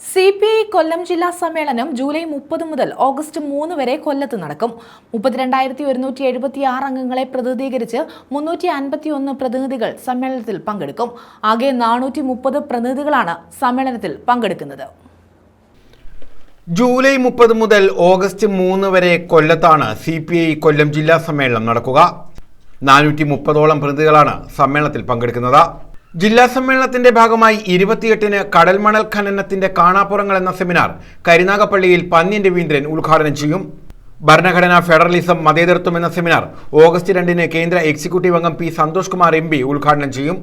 C P I Kollam ജില്ലാ സമ്മേളനം July മുപ്പത് മുതൽ ഓഗസ്റ്റ് മൂന്ന് വരെ കൊല്ലത്ത് നടക്കും. മുപ്പത്തിരണ്ടായിരത്തി ഒരുന്നൂറ്റി എഴുപത്തി ആറ് അംഗങ്ങളെ പ്രതിനിധീകരിച്ച് മുന്നൂറ്റി അൻപത്തി ഒന്ന് പ്രതിനിധികൾ സമ്മേളനത്തിൽ പങ്കെടുക്കും. ആകെ നാനൂറ്റി മുപ്പത് പ്രതിനിധികളാണ് സമ്മേളനത്തിൽ പങ്കെടുക്കുന്നത്. ജൂലൈ മുപ്പത് മുതൽ ഓഗസ്റ്റ് മൂന്ന് വരെ കൊല്ലത്താണ് സി പി ഐ കൊല്ലം ജില്ലാ സമ്മേളനം നടക്കുക. നാനൂറ്റി മുപ്പതോളം പ്രതിനിധികളാണ് സമ്മേളനത്തിൽ പങ്കെടുക്കുന്നത്. ജില്ലാ സമ്മേളനത്തിന്റെ ഭാഗമായി ഇരുപത്തിയെട്ടിന് കടൽമണൽ ഖനനത്തിന്റെ കാണാപ്പുറങ്ങൾ എന്ന സെമിനാർ കരിനാഗപ്പള്ളിയിൽ പന്ന്യൻ രവീന്ദ്രൻ ഉദ്ഘാടനം ചെയ്യും. ഭരണഘടനാ ഫെഡറലിസം മതേതൃത്വം എന്ന സെമിനാർ ഓഗസ്റ്റ് രണ്ടിന് കേന്ദ്ര എക്സിക്യൂട്ടീവ് അംഗം പി സന്തോഷ് കുമാർ എം ഉദ്ഘാടനം ചെയ്യും.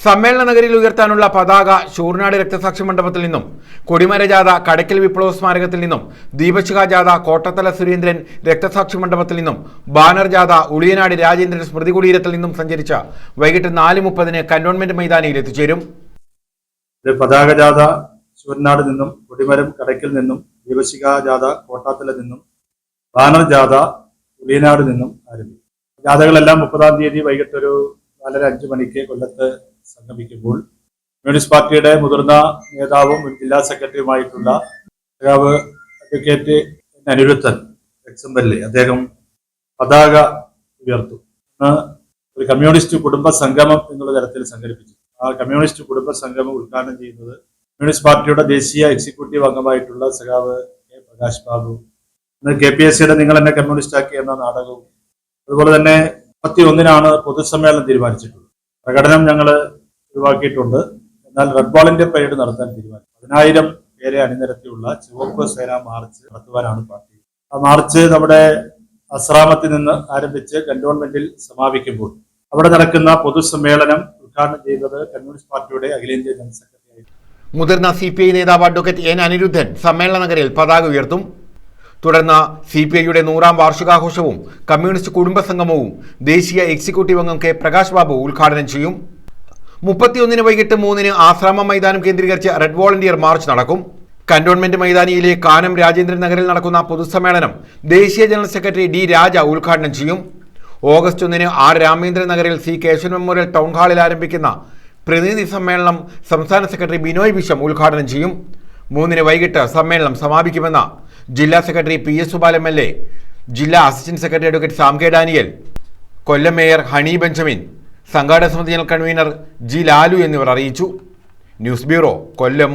സമ്മേളന നഗരിയിൽ ഉയർത്താനുള്ള പതാക ശൂർനാട് രക്തസാക്ഷി മണ്ഡപത്തിൽ നിന്നും കൊടിമര ജാഥ കടയ്ക്കൽ വിപ്ലവ സ്മാരകത്തിൽ നിന്നും ദീപശിഖ ജാഥ കോട്ടത്തല സുരേന്ദ്രൻ രക്തസാക്ഷി മണ്ഡപത്തിൽ നിന്നും ബാനർ ജാഥ ഉളിയനാട് രാജേന്ദ്രൻ സ്മൃതി കുടീരത്തിൽ നിന്നും സഞ്ചരിച്ച വൈകിട്ട് നാല് മുപ്പതിന് കന്റോൺമെന്റ് മൈതാനിയിൽ എത്തിച്ചേരും. പതാക ജാഥ ശിവനാട് നിന്നും കൊടിമരം കടയ്ക്കൽ നിന്നും ദീപശിഖ ജാഥ കോട്ടാത്തല നിന്നും ബാനർ ജാഥ ഉളിയനാട് നിന്നും ആരംഭിക്കും. ജാഥകളെല്ലാം മുപ്പതാം തീയതി വൈകിട്ട് ഒരു നാലര അഞ്ച് മണിക്ക് കൊല്ലത്ത് സംഗമിക്കുമ്പോൾ കമ്മ്യൂണിസ്റ്റ് പാർട്ടിയുടെ മുതിർന്ന നേതാവും മുൻ ജില്ലാ സെക്രട്ടറിയുമായിട്ടുള്ള നേതാവ് അഡ്വക്കേറ്റ് അനിരുദ്ധൻ എ അദ്ദേഹം പതാക ഉയർത്തു. ഒരു കമ്മ്യൂണിസ്റ്റ് കുടുംബ സംഗമം എന്നുള്ള തരത്തിൽ സംഘടിപ്പിച്ചു. ആ കമ്മ്യൂണിസ്റ്റ് കുടുംബ സംഗമം ഉദ്ഘാടനം ചെയ്യുന്നത് കമ്മ്യൂണിസ്റ്റ് പാർട്ടിയുടെ ദേശീയ എക്സിക്യൂട്ടീവ് അംഗമായിട്ടുള്ള സഖാവ് K Prakash Babu K P S സിയുടെ നിങ്ങൾ എന്നെ കമ്മ്യൂണിസ്റ്റ് ആക്കി എന്ന നാടകവും അതുപോലെ തന്നെ മുപ്പത്തി ഒന്നിനാണ് പൊതുസമ്മേളനം തീരുമാനിച്ചിട്ടുള്ളത്. പ്രകടനം ഞങ്ങൾ ഒഴിവാക്കിയിട്ടുണ്ട്. എന്നാൽ റെഡ് ബോളിന്റെ പരേഡ് നടത്താൻ തീരുമാനിച്ചു. പതിനായിരം പേരെ അണിനിരത്തിയുള്ള ചുവപ്പ് സേന മാർച്ച് നടത്തുവാനാണ് പാർട്ടി. ആ മാർച്ച് നമ്മുടെ അസ്രാമത്തിൽ നിന്ന് ആരംഭിച്ച് കന്റോൺമെന്റിൽ സമാപിക്കുമ്പോൾ അവിടെ നടക്കുന്ന പൊതുസമ്മേളനം ഉദ്ഘാടനം ചെയ്തത് കമ്മ്യൂണിസ്റ്റ് പാർട്ടിയുടെ അഖിലേന്ത്യാ ജനറൽ സെക്രട്ടറി മുതിർന്ന സി പി ഐ നേതാവ് അഡ്വക്കേറ്റ് എൻ അനിരുദ്ധൻ സമ്മേളന നഗരയിൽ പതാക ഉയർത്തും. തുടർന്ന് സി പി ഐയുടെ നൂറാം വാർഷികാഘോഷവും കമ്മ്യൂണിസ്റ്റ് കുടുംബ സംഗമവും ദേശീയ എക്സിക്യൂട്ടീവ് അംഗം കെ പ്രകാശ് ബാബു ഉദ്ഘാടനം ചെയ്യും. മുപ്പത്തിയൊന്നിന് വൈകിട്ട് മൂന്നിന് ആശ്രാമ മൈതാനം കേന്ദ്രീകരിച്ച് റെഡ് വോളണ്ടിയർ മാർച്ച് നടക്കും. കന്റോൺമെന്റ് മൈതാനിയിലെ കാനം രാജേന്ദ്രൻ നഗറിൽ നടക്കുന്ന പൊതുസമ്മേളനം ദേശീയ ജനറൽ സെക്രട്ടറി ഡി രാജ ഉദ്ഘാടനം ചെയ്യും. ഓഗസ്റ്റ് ഒന്നിന് ആർ രാമേന്ദ്രൻ നഗറിൽ സി കേശവൻ മെമ്മോറിയൽ ടൗൺ ഹാളിൽ ആരംഭിക്കുന്ന പ്രതിനിധി സമ്മേളനം സംസ്ഥാന സെക്രട്ടറി ബിനോയ് വിശ്വം ഉദ്ഘാടനം ചെയ്യും. മൂന്നിന് വൈകിട്ട് സമ്മേളനം സമാപിക്കുമെന്ന് ജില്ലാ secretary P S Subal M L A ജില്ലാ assistant secretary advocate Sam K Daniel Kollam mayor Honey Benjamin സംഘാടക സമിതി ജനറൽ കൺവീനർ ജി ലാലു എന്നിവർ അറിയിച്ചു. News bureau Kollam.